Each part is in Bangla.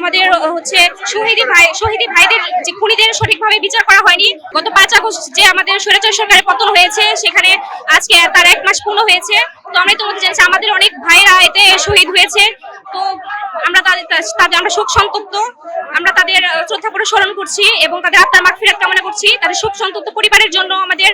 হচ্ছে শহীদি ভাই শহীদি ভাইদের যে খুনিদের সঠিকভাবে বিচার করা হয়নি। গত পাঁচ আগস্ট যে আমাদের স্বৈরাচার সরকারের পতন হয়েছে সেখানে আজকে তার এক মাস পূর্ণ হয়েছে। তো আমরা তোমাদের জানছি আমাদের অনেক ভাইরা এতে শহীদ হয়েছে। তো আমরা তাদের তাদের আমরা শোক সন্তপ্ত। আমরা তাদের আহ, শ্রদ্ধা করে স্মরণ করছি এবং তাদের আত্মার মাগফিরাত কামনা করছি। তাদের শোক সন্তপ্ত পরিবারের জন্য আমাদের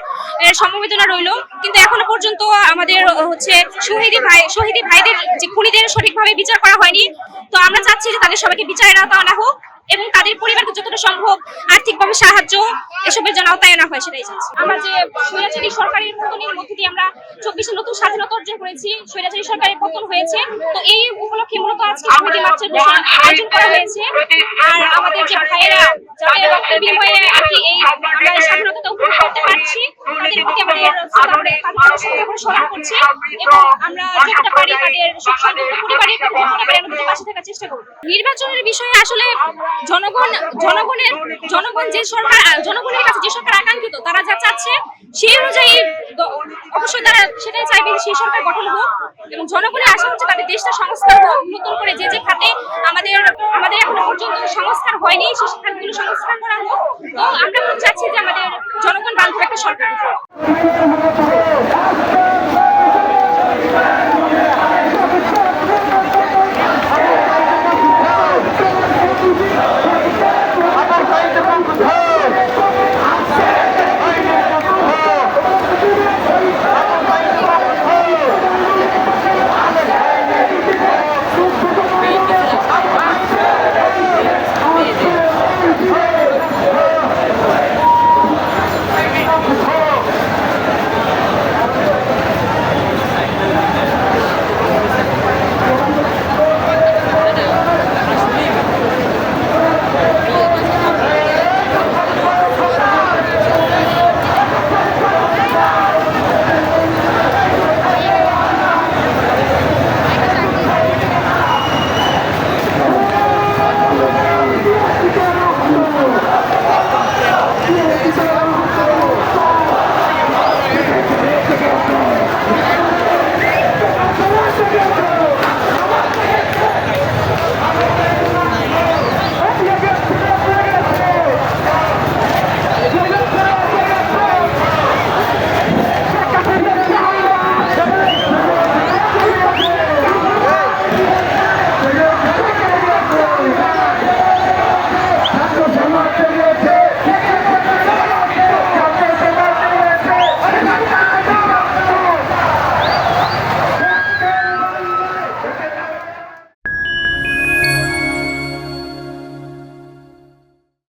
সমবেদনা রইল। কিন্তু পর্যন্ত আমাদের হচ্ছে শহীদি ভাই, শহীদি ভাইদের যে খুনিদের সঠিকভাবে বিচার করা হয়নি। তো আমরা চাচ্ছি যে তাদের সবাইকে বিচারের আওতা আনা হোক। এবং তাদের পরিবারকে যতটা সম্ভব আর্থিকভাবে সাহায্য এসবের যেন আওতায় আনা হয়, সেটাই চাচ্ছি। আমরা যে স্বৈরাচারী সরকারের পতনের মধ্যে দিয়ে আমরা চব্বিশে নতুন স্বাধীনতা অর্জন করেছি, স্বৈরাচারী সরকারের পতন হয়েছে, তো এই উপলক্ষে মূলত আজকে মার্চের ঘোষণা আয়োজন করা হয়েছে। আর আমাদের যে ভাইয়েরা যাদের বিনিময়ে আর কি এই স্বাধীনতা উপভোগ করতে পারছি, তাদের প্রতি আমাদের করে করে স্মরণ করছি এবং আমরা যতটা পারি তাদের চেষ্টা করব। নির্বাচনের বিষয়ে আসলে জনগণ জনগণের জনগণ যে সরকার জনগণের কাছে যে সরকার আকাঙ্ক্ষিত তারা যা চাচ্ছে সেই অনুযায়ী অবশ্যই তারা সেটাই চাইবে সেই সরকার গঠন হোক এবং জনগণের আশা হচ্ছে তাদের দেশটা সংস্কার হোক নতুন করে যে যে খাতে আমাদের আমাদের এখনও পর্যন্ত সংস্কার হয়নি সেই খাতগুলো সংস্কার করা হোক। তো আমরা চাচ্ছি যে আমাদের জনগণ বান্ধব একটা সরকার।